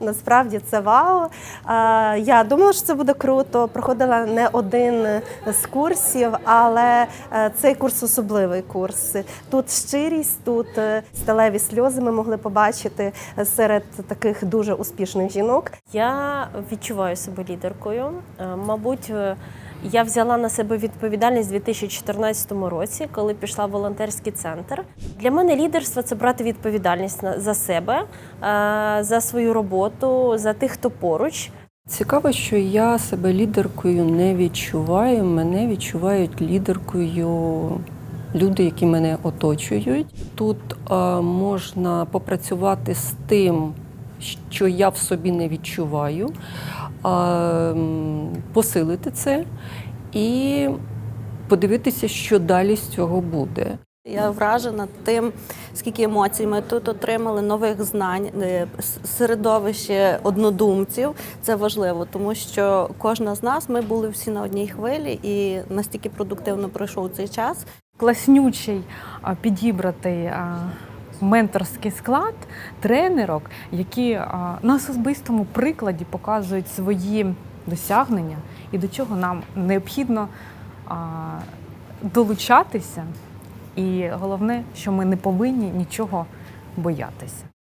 Насправді це вау. Я думала, що це буде круто. Проходила не один з курсів, але е, цей курс особливий курс. Тут щирість, тут е, сталеві сльози ми могли побачити серед таких дуже успішних жінок. Я відчуваю себе лідеркою. Е, Мабуть, я взяла на себе відповідальність у 2014 році, коли пішла в волонтерський центр. Для мене лідерство це брати відповідальність за себе, е, за свою роботу, за тих, хто поруч. Цікаво, що я себе лідеркою не відчуваю. Мене відчувають лідеркою люди, які мене оточують. Тут е, можна попрацювати з тим, що я в собі не відчуваю, посилити це і подивитися, що далі з цього буде. Я вражена тим, скільки емоцій ми тут отримали, нових знань, е, середовище однодумців. Це важливо, тому що кожна з нас ми були всі на одній хвилі і настільки продуктивно пройшов цей час. класнючий а, менторський склад тренерок, які на особистому прикладі показують свої досягнення і до чого нам необхідно долучатися. І головне, що ми не повинні нічого боятися.